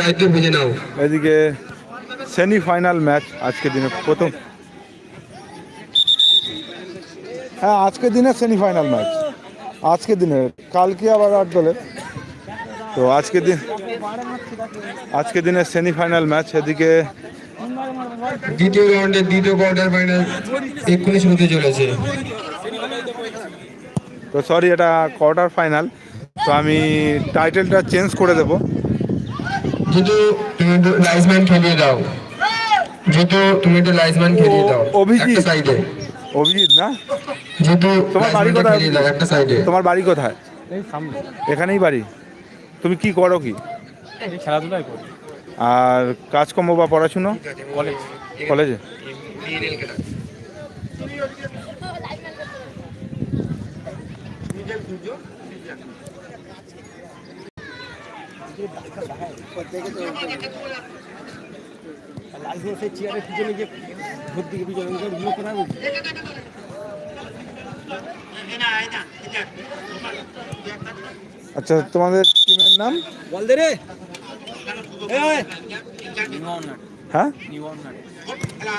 দায়িত্ব বুঝে নাও। এদিকে সেমিফাইনাল ম্যাচ আজকের দিনে প্রথম। হ্যাঁ আজকের দিনে সেমিফাইনাল ম্যাচ আজকের দিনে কালকে আবার আট দলে। তো আজকের দিন আজকের দিনে সেমিফাইনাল ম্যাচ এদিকে দ্বিতীয় রাউন্ডের দ্বিতীয় কোয়ার্টার ফাইনাল এক্ষুনি শুরু হতে চলেছে। তো সরি এটা কোয়ার্টার ফাইনাল তো আমি টাইটেলটা চেঞ্জ করে দেব। তুমি একটু লাইসম্যান খেলিয়ে দাও। তুমি একটু লাইসম্যান খেলিয়ে দাও অভিজিৎ। সাইডে অভিজিৎ না? তোমার বাড়ি কোথায়? একটা সাইডে তোমার বাড়ি কোথায়? এখানেই বাড়ি? তুমি কি করো কি? এই খেলাধুলাই করি। আর কাজকর্ম বা পড়াশুনো? কলেজ কলেজে লাইসেন্সের চেয়ারের পিছনে যে ভোট দিকে পিছনে ওগুলো বলছি আচ্ছা তোমাদের টিমের নাম? বল দে রে হ্যাঁ?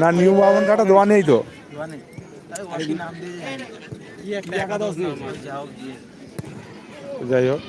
না নিউ বাবন কাটা দেওয়া নেই তো। যাই হোক।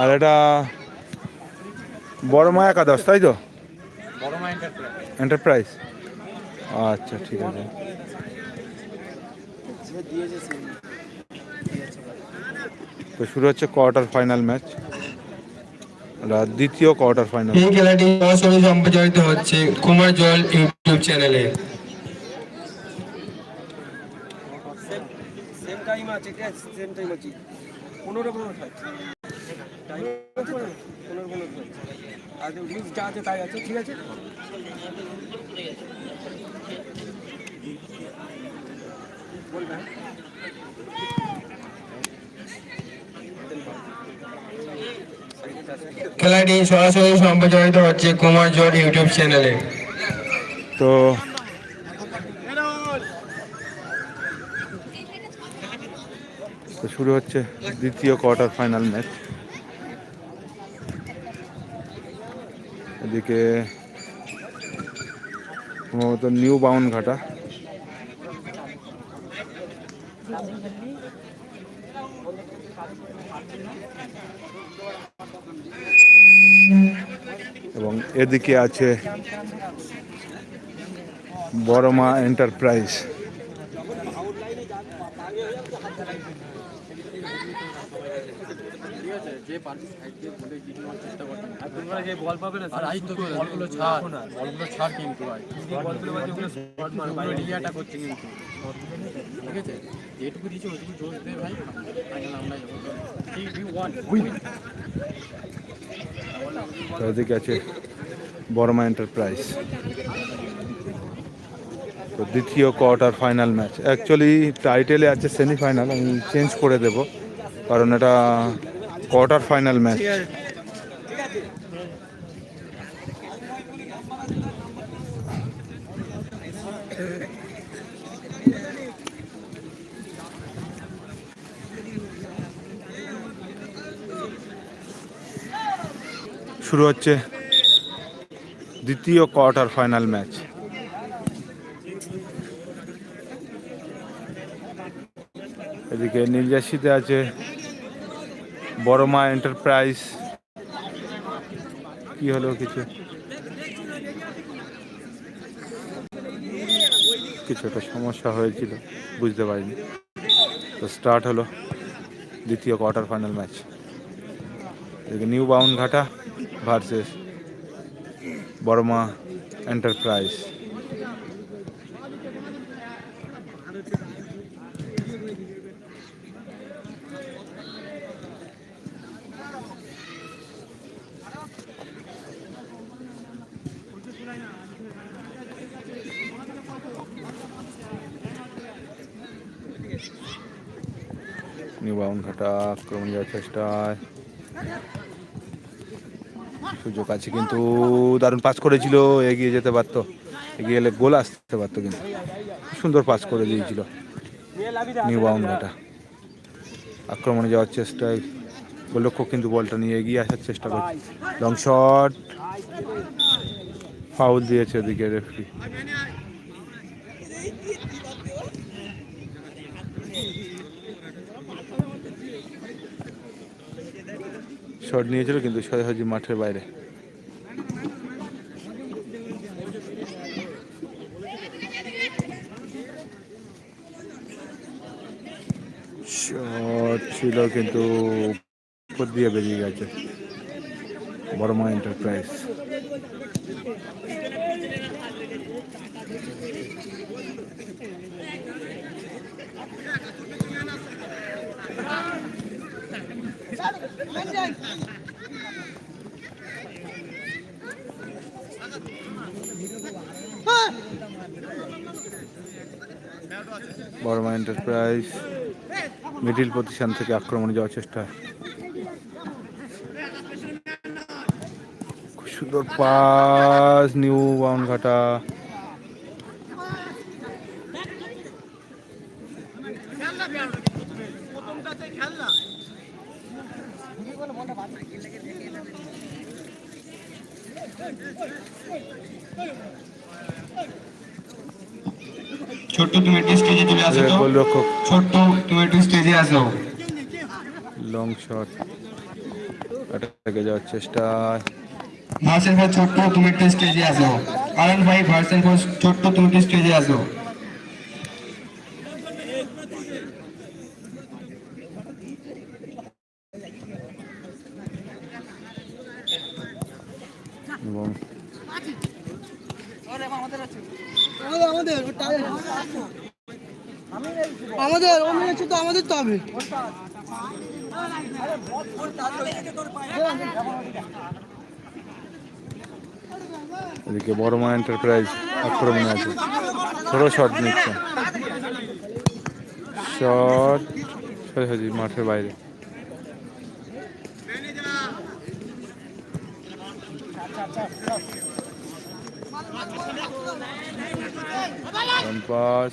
আর এটা বড় মা একাদশ তাই তো? এন্টারপ্রাইজ আচ্ছা ঠিক আছে। তো শুরু হচ্ছে কোয়ার্টার ফাইনাল ম্যাচ দ্বিতীয় কোয়ার্টার ফাইনাল এই খেলাটি সরাসরি সম্প্রচারিত হচ্ছে কুমার জল ইউটিউব চ্যানেলে। সেম টাইম আছে ঠিক সেম টাইম আছে। পনেরো পনেরো ষাট টাইম আছে পনেরো পনেরো আর লিস্ট যা আছে তাই আছে ঠিক আছে? বলবেন? খেলাটি সরাসরি সম্প্রচারিত হচ্ছে কুমার জল ইউটিউব চ্যানেলে। তো শুরু হচ্ছে দ্বিতীয় কোয়ার্টার ফাইনাল ম্যাচ। এদিকে সম্ভবত নিউ বাউন ঘাটা এবং এদিকে আছে বড়মা এন্টারপ্রাইজ আর তোমরা যে বল পাবে না আর আই তো বলগুলো ছাড়। বলগুলো ছাড় কিন্তু ভাই। বলগুলো বাজে ওগুলো শর্ট মার ভাই রিয়াটা করছে কিন্তু। ঠিক আছে? যেটুকু দিচ্ছে ওইটুকু জোশ দে ভাই। ফাইনাল আমরা থ্রি বি ওয়ান উইন তো এদিকে আছে বড়মা এন্টারপ্রাইজ তো দ্বিতীয় কোয়ার্টার ফাইনাল ম্যাচ অ্যাকচুয়ালি টাইটেলে আছে সেমিফাইনাল আমি চেঞ্জ করে দেব। কারণ এটা কোয়ার্টার ফাইনাল ম্যাচ শুরু হচ্ছে দ্বিতীয় কোয়ার্টার ফাইনাল ম্যাচ এদিকে নির্যাসিতে আছে বড়মা এন্টারপ্রাইজ কি হলো কিছু? কিছু একটা সমস্যা হয়েছিল, বুঝতে পারিনি। তো স্টার্ট হলো দ্বিতীয় কোয়ার্টার ফাইনাল ম্যাচ নিউ বাউন ঘাটা ভার্সেস বর্মা এন্টারপ্রাইজ নিউ বাউন ঘাটা আক্রমণ যাওয়ার চেষ্টায় সুযোগ আছে, কিন্তু দারুণ পাস করেছিল, এগিয়ে যেতে পারতো। এগিয়ে গেলে গোল আসতে পারতো কিন্তু। সুন্দর পাস করে দিয়েছিল নিউ বাউন্ডাটা আক্রমণে যাওয়ার চেষ্টায় গোলরক্ষক কিন্তু বলটা নিয়ে এগিয়ে আসার চেষ্টা করছে। লং শট ফাউল দিয়েছে ওদিকে রেফারি শট নিয়েছিল কিন্তু সোজাসুজি মাঠের বাইরে। ছিল কিন্তু উপর দিয়ে বেরিয়ে গেছে। Barma enterprise Barma enterprise middle position থেকে আক্রমণে যাওয়ার চেষ্টা। সুন্দর পাস নিউ বাউন ছোট্ট তুমি একটু স্টেজে চলে আসো তো। গোলরক্ষক ছোট্ট তুমি একটু স্টেজে আসো। লং শট আটাকে যাওয়ার চেষ্টা। ফোর ছোট্ট তুমি একটু স্টেজে আসো। ভাই ভার্সেন ঘোষ ছোট্ট তুমি একটু স্টেজে আসো। মেরেছে তো আমাদের তো হবে। এদিকে বর্মা এন্টারপ্রাইজ আক্রমণে আছে। ছোট শট নিচ্ছে। শট সোজাসুজি মাঠের বাইরে। Pass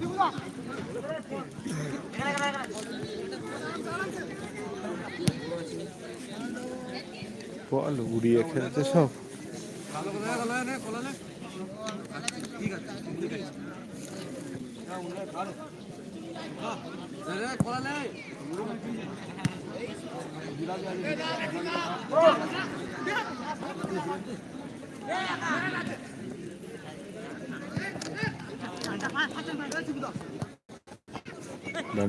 Come on. বল উড়িয়ে খেলছে সব Then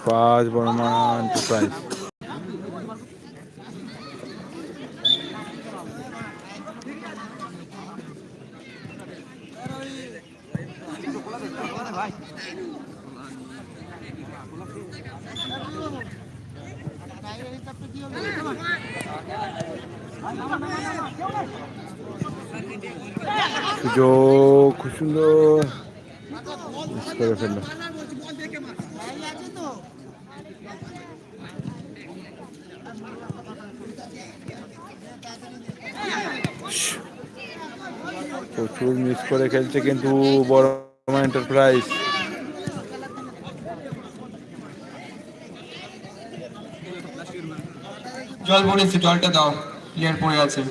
pass Burma Enterprise. সুযোগ খুব সুন্দর মিস করে ফেললো প্রচুর মিস করে খেলছে কিন্তু বড় এন্টারপ্রাইজ জল পড়েছে জলটা দাও প্লেয়ার পড়ে আছে।